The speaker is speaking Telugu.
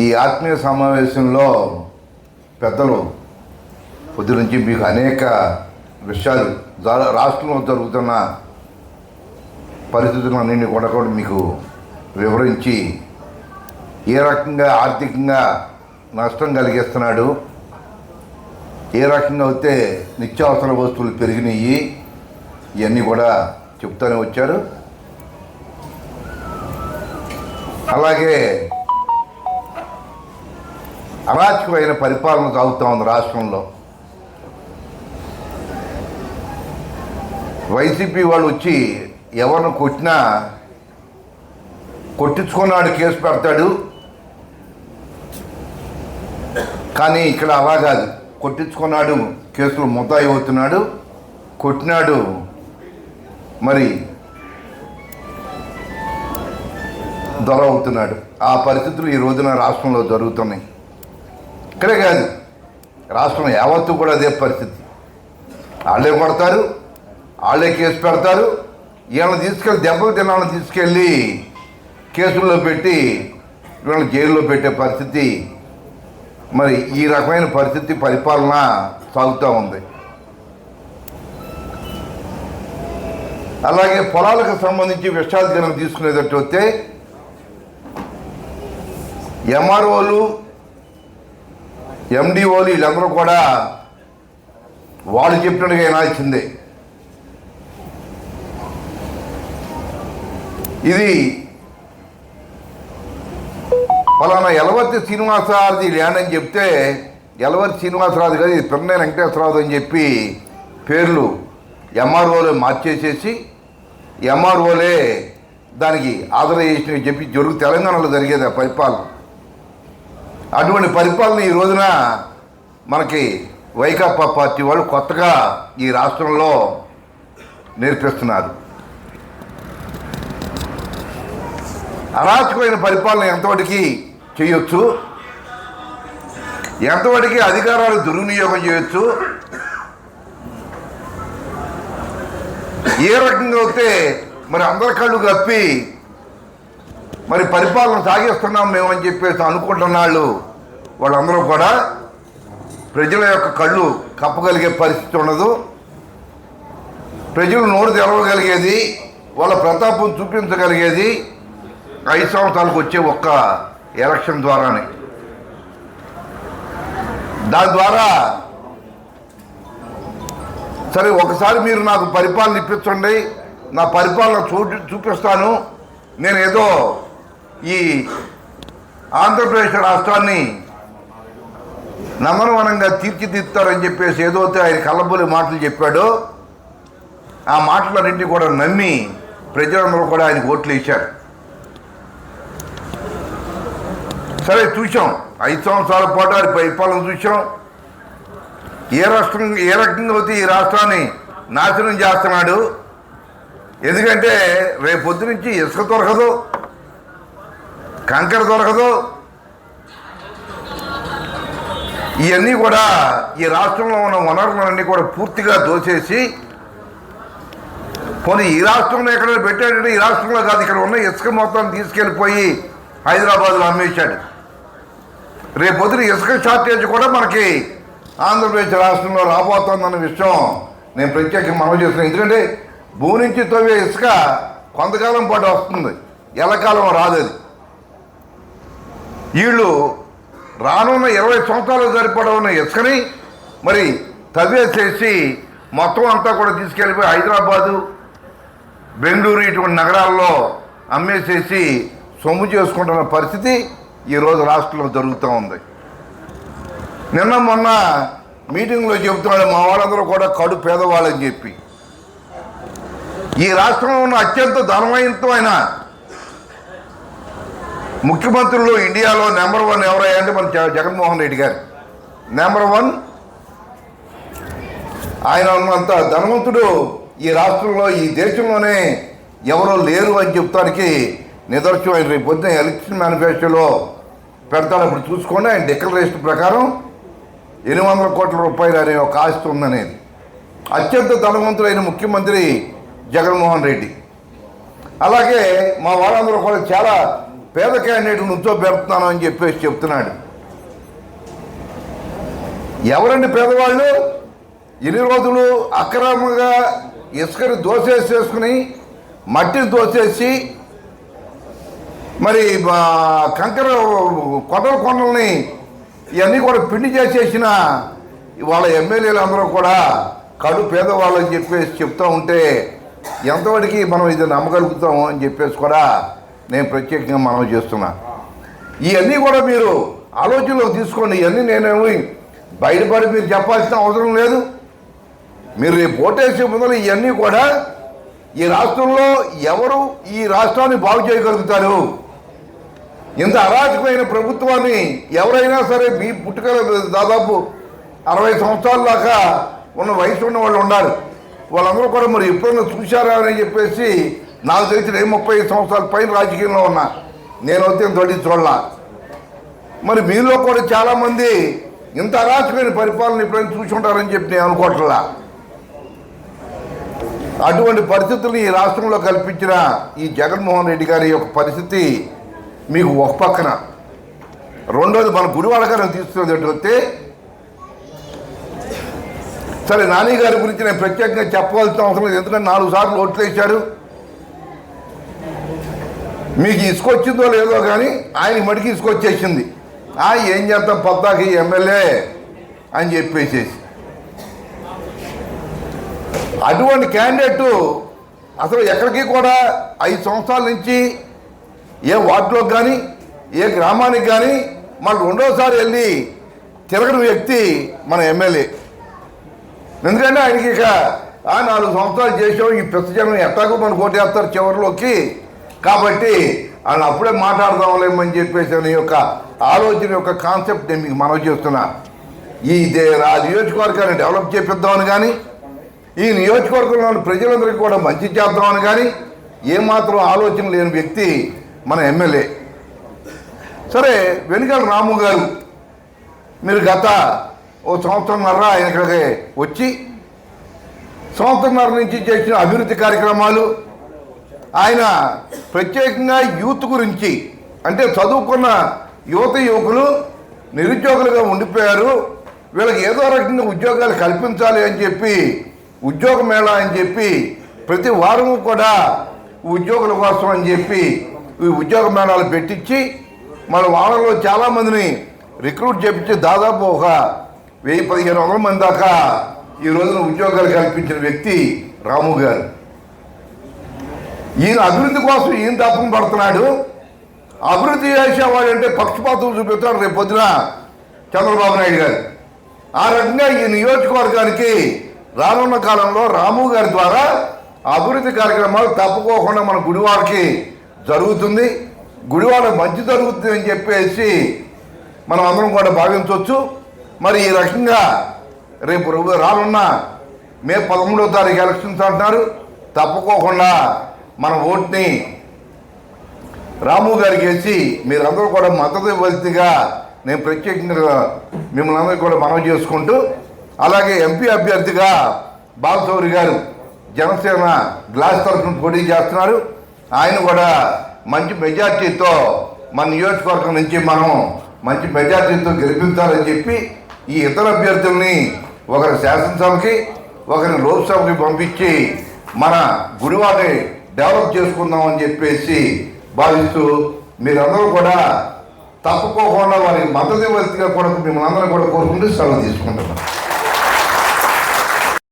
ఈ ఆత్మీయ సమావేశంలో పెద్దలు పొద్దు నుంచి మీకు అనేక విషయాలు రాష్ట్రంలో జరుగుతున్న పరిస్థితులన్నీ కూడా కూడా మీకు వివరించి ఏ రకంగా ఆర్థికంగా నష్టం కలిగిస్తున్నాడు ఏ రకంగా అయితే నిత్యావసర వస్తువులు పెరిగినాయి ఇవన్నీ కూడా చెప్తూనే వచ్చారు. అలాగే అరాచకమైన పరిపాలన సాగుతూ ఉంది రాష్ట్రంలో. వైసీపీ వాళ్ళు వచ్చి ఎవరిని కొట్టినా కొట్టించుకున్నాడు కేసు పెడతాడు. కానీ ఇక్కడ అలా కాదు. కొట్టించుకున్నాడు కేసులు ముద్దాయి అవుతున్నాడు కొట్టినాడు. మరి దొర అవుతున్నాడు ఆ పరిస్థితులు ఈ రోజున రాష్ట్రంలో జరుగుతున్నాయి. ఇక్కడే కాదు రాష్ట్రం యావత్తు కూడా అదే పరిస్థితి. వాళ్ళే కొడతారు వాళ్ళే కేసు పెడతారు వీళ్ళని తీసుకెళ్ళి దెబ్బలు తినాలని తీసుకెళ్ళి కేసుల్లో పెట్టి వీళ్ళని జైల్లో పెట్టే పరిస్థితి మరి ఈ రకమైన పరిస్థితి పరిపాలన సాగుతూ ఉంది. అలాగే పొలాలకు సంబంధించి విషయాలు తీసుకునేటట్టు వస్తే ఎంఆర్ఓలు ఎండిఓలు వీళ్ళందరూ కూడా వాళ్ళు చెప్పినట్టుగా వినాల్సిందే ఇది పలానా ఎలవర్తి శ్రీనివాసరాజు ల్యాండ్ అని చెప్తే ఎలవర్తి శ్రీనివాసరాజు కాదు ఇది పిన్నె వెంకటేశ్వరరాజు అని చెప్పి పేర్లు ఎంఆర్ఓలే మార్చేసేసి ఎంఆర్ఓలే దానికి ఆథరైజేషన్ చెప్పి జరుగు తెలంగాణలో జరిగేది ఆ పరిపాలన. అటువంటి పరిపాలన ఈ రోజున మనకి వైకాపా పార్టీ వాళ్ళు కొత్తగా ఈ రాష్ట్రంలో నేర్పిస్తున్నారు. అరాచకమైన పరిపాలన ఎంతవరకు చేయొచ్చు. ఎంతవరకు అధికారాలు దుర్వినియోగం చేయొచ్చు. ఏ రకంగా అయితే మరి అందరి కళ్ళు కప్పి మరి పరిపాలన సాగిస్తున్నాం మేము అని చెప్పేసి అనుకుంటున్న వాళ్ళు వాళ్ళందరూ కూడా ప్రజల యొక్క కళ్ళు కప్పగలిగే పరిస్థితి ఉండదు. ప్రజలు నోరు తెరవగలిగేది వాళ్ళ ప్రతాపం చూపించగలిగేది ఐదు సంవత్సరాలకు వచ్చే ఒక్క ఎలక్షన్ ద్వారానే. దాని ద్వారా సరే ఒకసారి మీరు నాకు పరిపాలన ఇప్పించండి నా పరిపాలన చూ చూపిస్తాను. నేను ఏదో ఈ ఆంధ్రప్రదేశ్ రాష్ట్రాన్ని నందనవనంగా తీర్చిదిద్దుతారని చెప్పేసి ఏదో ఆయన కళ్ళబోలి మాటలు చెప్పాడో. ఆ మాటలన్నింటినీ కూడా నమ్మి ప్రజలందరూ కూడా ఆయనకు ఓట్లు వేశారు. సరే చూసాం ఐదు సంవత్సరాల పాటు ఆయన పరిపాలన చూసాం ఏ రాష్ట్రం ఏ రకంగా అయితే ఈ రాష్ట్రాన్ని నాశనం చేస్తున్నాడు ఎందుకంటే రేపు నుంచి ఇసుక దొరకదు. కంకర దొరకదు. ఇవన్నీ కూడా ఈ రాష్ట్రంలో ఉన్న వనరులన్నీ కూడా పూర్తిగా దోచేసి పోనీ ఈ రాష్ట్రంలో ఎక్కడైనా పెట్టాడంటే ఈ రాష్ట్రంలో కాదు ఇక్కడ ఉన్న ఇసుక మొత్తం తీసుకెళ్ళిపోయి హైదరాబాద్లో అమ్మేశాడు. రేపు ఇసుక షార్టేజ్ కూడా మనకి ఆంధ్రప్రదేశ్ రాష్ట్రంలో రాబోతోందన్న విషయం నేను ప్రత్యేకంగా మనవి చేస్తున్నాను. ఎందుకంటే భూమి నుంచి తవ్వే ఇసుక కొంతకాలం పాటు వస్తుంది. ఎలకాలం రాదు అది. వీళ్ళు రానున్న ఇరవై సంవత్సరాలు సరిపడవున్న ఇసుకని మరి తవ్వేసేసి మొత్తం అంతా కూడా తీసుకెళ్ళిపోయి హైదరాబాదు బెంగళూరు ఇటువంటి నగరాల్లో అమ్మేసేసి సొమ్ము చేసుకుంటున్న పరిస్థితి ఈరోజు రాష్ట్రంలో జరుగుతూ ఉంది. నిన్న మొన్న మీటింగ్లో చెబుతున్నాడు మా వాళ్ళందరూ కూడా కడు పేదవాళ్ళని చెప్పి. ఈ రాష్ట్రంలో ఉన్న అత్యంత ధనవంతమైన ముఖ్యమంత్రులు ఇండియాలో నెంబర్ వన్ ఎవరయ్యా అంటే మన జ- జగన్మోహన్ రెడ్డి గారు. నెంబర్ వన్ ఆయన ఉన్నంత ధనవంతుడు ఈ రాష్ట్రంలో ఈ దేశంలోనే ఎవరో లేరు అని చెప్తానికి నిదర్శనం. ఆయన రేపు పొద్దున ఎలక్షన్ మేనిఫెస్టోలో పెడతాడు అప్పుడు చూసుకోండి ఆయన డిక్లరేషన్ ప్రకారం ఎనిమిది వందల కోట్ల రూపాయలు అనే ఒక ఆస్తి ఉందనేది. అత్యంత ధనవంతుడైన ముఖ్యమంత్రి జగన్మోహన్ రెడ్డి. అలాగే మా వాళ్ళందరూ కూడా చాలా పేద క్యాండిడేట్ నుంచో పెడుతున్నాను అని చెప్పేసి చెప్తున్నాడు. ఎవరండి పేదవాళ్ళు? ఎన్ని రోజులు అక్రమంగా ఇసుకని దోసేసేసుకుని మట్టిని దోసేసి మరి కంకర కొండల కొండల్ని ఇవన్నీ కూడా పిండి చేసేసిన వాళ్ళ ఎమ్మెల్యేలు అందరూ కూడా కడు పేదవాళ్ళు అని చెప్పేసి చెప్తూ ఉంటే ఎంతవరకు మనం ఇది నమ్మగలుగుతాము అని చెప్పేసి కూడా నేను ప్రత్యేకంగా మనం చేస్తున్నా. ఇవన్నీ కూడా మీరు ఆలోచనలో తీసుకోండి. ఇవన్నీ నేనేమి బయటపడి మీరు చెప్పాల్సిన అవసరం లేదు. మీరు రేపు ఓటేసే ముందర ఇవన్నీ కూడా ఈ రాష్ట్రంలో ఎవరు ఈ రాష్ట్రాన్ని బాగు చేయగలుగుతారు? ఇంత అరాచకమైన ప్రభుత్వాన్ని ఎవరైనా సరే మీ పుట్టుకల దాదాపు అరవై సంవత్సరాల దాకా ఉన్న వయసు ఉన్న వాళ్ళు ఉన్నారు. వాళ్ళందరూ కూడా మరి ఎప్పుడైనా చూశారా అని చెప్పేసి నాకు తెలిసి నేను ముప్పై ఐదు సంవత్సరాల పైన రాజకీయంలో ఉన్నా. నేను అయితే తోటి చూడాల. మరి మీలో కూడా చాలామంది ఇంత అరాచకమైన పరిపాలన ఎప్పుడైనా చూసుకుంటారని చెప్పి నేను అనుకోవట్లా. అటువంటి పరిస్థితులు ఈ రాష్ట్రంలో కల్పించిన ఈ జగన్మోహన్ రెడ్డి గారి యొక్క పరిస్థితి మీకు ఒక పక్కన. రెండోది మన గుడివాడ గారిని తీసుకునేటట్టు సరే నాని గారి గురించి నేను ప్రత్యేకంగా చెప్పవలసిన అవసరం లేదు. ఎందుకంటే నాలుగు సార్లు ఓట్లు వేశారు. మీకు ఇసుకొచ్చిందో లేదో కానీ ఆయన మడికి ఇసుకొచ్చేసింది. ఆ ఏం చేద్దాం పద్దాకి ఎమ్మెల్యే అని చెప్పేసేసి. అటువంటి క్యాండిడేట్ అసలు ఎక్కడికి కూడా ఐదు సంవత్సరాల నుంచి ఏ వార్డులోకి కానీ ఏ గ్రామానికి కానీ మళ్ళీ రెండోసారి వెళ్ళి తిరగని వ్యక్తి మన ఎమ్మెల్యే. ఎందుకంటే ఆయనకి ఇక ఆ నాలుగు సంవత్సరాలు చేసాం ఈ ప్రతి జనం ఎట్టాగో మన కోటేస్తారు చివరిలోకి. కాబట్టి ఆయన అప్పుడే మాట్లాడదాంలేమని చెప్పేసి అనే యొక్క ఆలోచన యొక్క కాన్సెప్ట్ నేను మీకు మనవి చేస్తున్నా. ఈ ఆ నియోజకవర్గాన్ని డెవలప్ చేపిద్దామని కానీ ఈ నియోజకవర్గంలోని ప్రజలందరికీ కూడా మంచి చేద్దామని కానీ ఏమాత్రం ఆలోచన లేని వ్యక్తి మన ఎమ్మెల్యే. సరే వెనుకల రాము గారు మీరు గత ఓ సంవత్సరంన్నర ఆయన ఇక్కడికి వచ్చి సంవత్సరంన్నర నుంచి చేసిన అభివృద్ధి కార్యక్రమాలు ఆయన ప్రత్యేకంగా యూత్ గురించి అంటే చదువుకున్న యువత యువకులు నిరుద్యోగులుగా ఉండిపోయారు. వీళ్ళకి ఏదో రకంగా ఉద్యోగాలు కల్పించాలి అని చెప్పి ఉద్యోగ మేళా అని చెప్పి ప్రతి వారము కూడా ఉద్యోగుల కోసం అని చెప్పి ఈ ఉద్యోగ మేళాలు పెట్టించి మన వాళ్ళలో చాలామందిని రిక్రూట్ చేపించి దాదాపు ఒక వెయ్యి పదిహేను వందల మంది దాకా ఈ రోజున ఉద్యోగాలు కల్పించిన వ్యక్తి రాము గారు. ఈయన అభివృద్ధి కోసం ఈయన తప్పం పడుతున్నాడు. అభివృద్ధి చేసేవాడంటే పక్షపాతం చూపిస్తాడు రేపు పొద్దున చంద్రబాబు నాయుడు గారు. ఆ రకంగా ఈ నియోజకవర్గానికి రానున్న కాలంలో రాము గారి ద్వారా అభివృద్ధి కార్యక్రమాలు తప్పుకోకుండా మన గుడివాడకి జరుగుతుంది. గుడివాడ మంచి జరుగుతుంది అని చెప్పేసి మనం అందరం కూడా భావించవచ్చు. మరి ఈ రకంగా రేపు రానున్న మే పదమూడవ తారీఖు ఎలక్షన్స్ అంటున్నారు. తప్పుకోకుండా మన ఓట్ని రాము గారికి వేసి మీరందరూ కూడా మద్దతు ఇవ్వాల్సిందిగా నేను ప్రత్యేకంగా మిమ్మల్ని అందరూ కూడా మనవి చేసుకుంటూ అలాగే ఎంపీ అభ్యర్థిగా బాలచౌరి గారు జనసేన గ్లాస్ తరఫున పోటీ చేస్తున్నారు. ఆయన కూడా మంచి మెజార్టీతో మన నియోజకవర్గం నుంచి మనం మంచి మెజార్టీతో గెలిపించాలని చెప్పి ఈ ఇతర అభ్యర్థుల్ని ఒకరి శాసనసభకి ఒకరిని లోక్సభకి పంపించి మన గుడివాడిని డెవలప్ చేసుకుందాం అని చెప్పేసి భావిస్తూ మీరందరూ కూడా తప్పుకోకుండా వారికి మద్దతు వ్యక్తిగా కూడా మిమ్మల్ని అందరూ కూడా కోరుకుంటూ సెలవు తీసుకుంటున్నాను